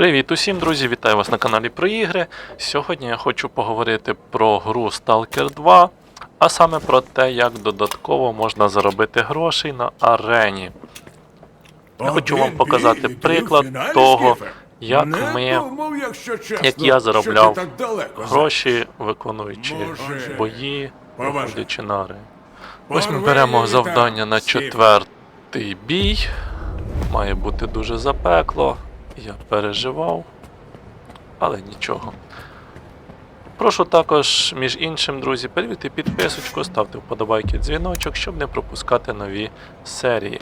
Привіт усім, друзі! Вітаю вас на каналі про ігри. Сьогодні я хочу поговорити про гру Stalker 2, а саме про те, як додатково можна заробити грошей на арені. Я хочу вам показати приклад того, як ми, як я заробляв гроші, виконуючи бої, виходячи на арені. Ось ми беремо завдання на четвертий бій. Має бути дуже запекло. Я переживав, але нічого. Прошу також, між іншим, друзі, перевірте підписочку, ставте вподобайки дзвіночок, щоб не пропускати нові серії.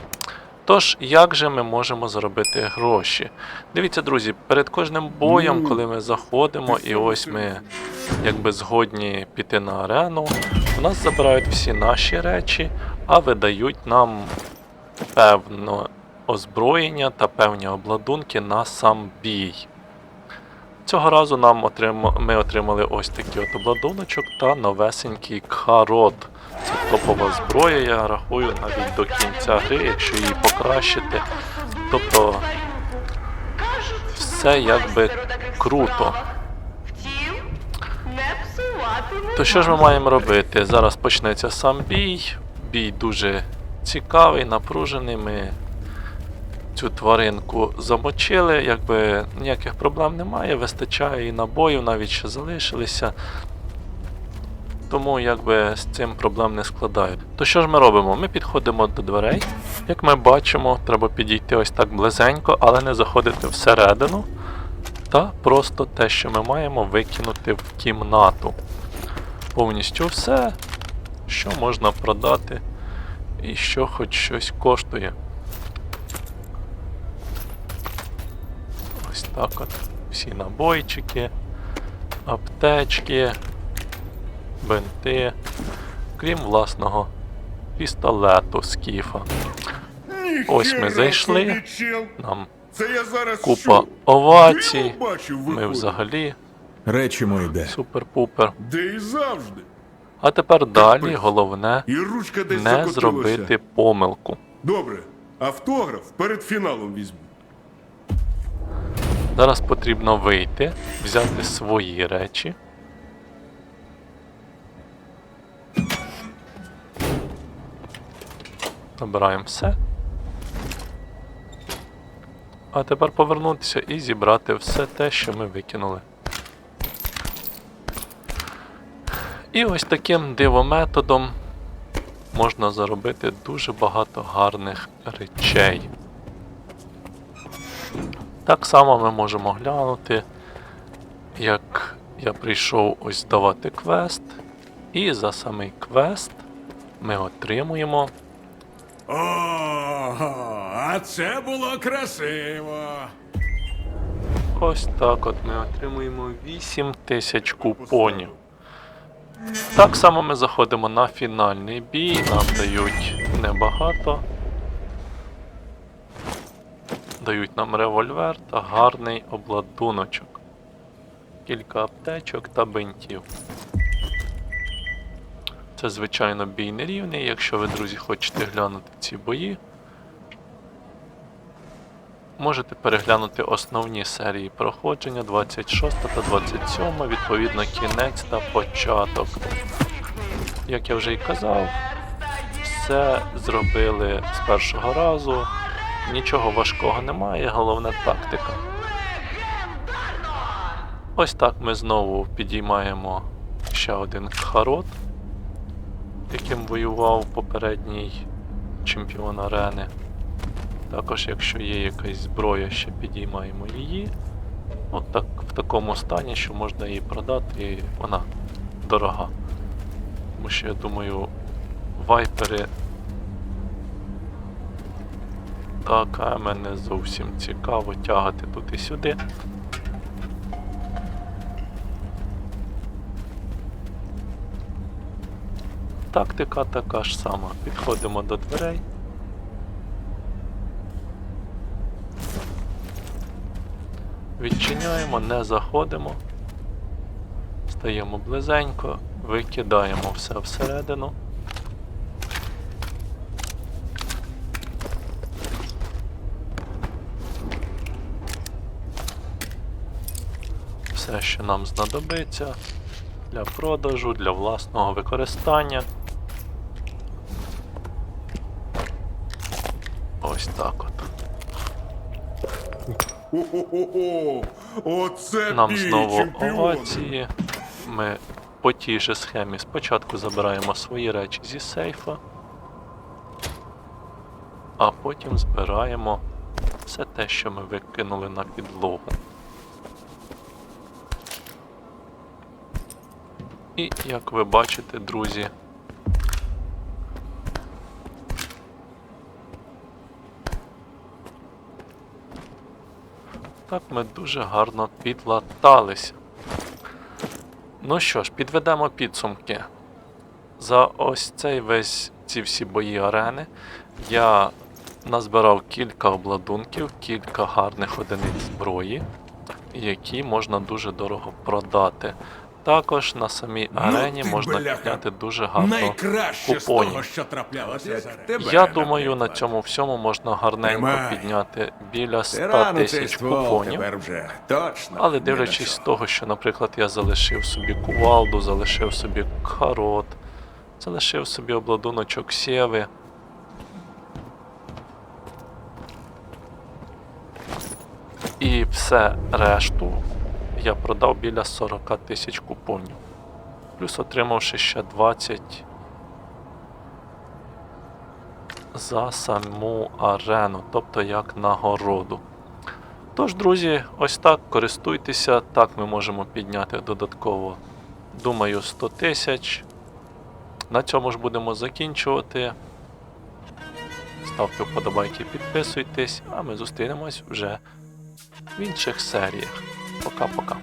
Тож, як же ми можемо заробити гроші? Дивіться, друзі, перед кожним боєм, коли ми заходимо, і ось ми якби згодні піти на арену, у нас забирають всі наші речі, а видають нам певне озброєння та певні обладунки на сам бій. Цього разу нам отрим... ми отримали ось такий от обладуночок та новесенький карот. Це топова зброя, я рахую навіть до кінця гри, якщо її покращити. Тобто все якби круто. То що ж ми маємо робити? Зараз почнеться сам бій. Бій дуже цікавий, напружений. Ми цю тваринку замочили, якби ніяких проблем немає, вистачає і набоїв, навіть ще залишилися. Тому якби з цим проблем не складають. То що ж ми робимо? Ми підходимо до дверей. Як ми бачимо, треба підійти ось так близенько, але не заходити всередину. Та просто те, що ми маємо, викинути в кімнату. Повністю все, що можна продати і що хоч щось коштує. Так от. Всі набойчики, аптечки, бинти, крім власного пістолету скіфа. Ось ми зайшли. Нам Це я зараз купа що? овацій. Ми взагалі Речі мої де. супер-пупер. Де і завжди. А тепер далі головне І ручка десь не зробити помилку. Добре, автограф перед фіналом візьму. Зараз потрібно вийти, взяти свої речі. Набираємо все. А тепер повернутися і зібрати все те, що ми викинули. І ось таким дивометодом можна заробити дуже багато гарних речей. Так само ми можемо глянути, як я прийшов ось здавати квест, і за самий квест ми отримуємо Ого, а це було красиво. ось так от ми отримуємо 8 тисяч купонів. Так само ми заходимо на фінальний бій, нам дають небагато. Дають нам револьвер та гарний обладуночок. Кілька аптечок та бинтів. Це, звичайно, бій нерівний. Якщо ви, друзі, хочете глянути ці бої, можете переглянути основні серії проходження 26 та 27, відповідно кінець та початок. Як я вже й казав, все зробили з першого разу. Нічого важкого немає, головне тактика. Ось так ми знову підіймаємо ще один харот, яким воював попередній чемпіон арени. Також, якщо є якась зброя, ще підіймаємо її. От так, в такому стані, що можна її продати, і вона дорога. Тому що я думаю, вайпери так, а мене зовсім цікаво тягати тут і сюди. Тактика така ж сама. Підходимо до дверей. Відчиняємо, не заходимо. Стаємо близенько, викидаємо все всередину. Все, що нам знадобиться для продажу, для власного використання. Ось так от. Хо-хо-хо-хо! Оце Нам бій знову чемпіона! овації. Ми по тій же схемі спочатку забираємо свої речі зі сейфа, а потім збираємо все те, що ми викинули на підлогу. І як ви бачите, друзі, так ми дуже гарно підлаталися. Ну що ж, підведемо підсумки. За ось цей весь ці всі бої арени я назбирав кілька обладунків, кілька гарних одиниць зброї, які можна дуже дорого продати. Також на самій Ну арені ти, можна бляха, підняти дуже гарно Найкраще з купонів. того, що траплялося за тебе. Я думаю, на цьому всьому можна гарненько Тримай. підняти біля 100 тисяч купонів. Але дивлячись з того, що, наприклад, я залишив собі кувалду, залишив собі карот, залишив собі обладуночок сєви. І все решту я продав біля 40 тисяч купонів. Плюс отримавши ще 20 за саму арену, тобто як нагороду. Тож, друзі, ось так користуйтеся. Так ми можемо підняти додатково, думаю, 100 тисяч. На цьому ж будемо закінчувати. Ставте вподобайки, підписуйтесь, а ми зустрінемось вже в інших серіях. Пока-пока.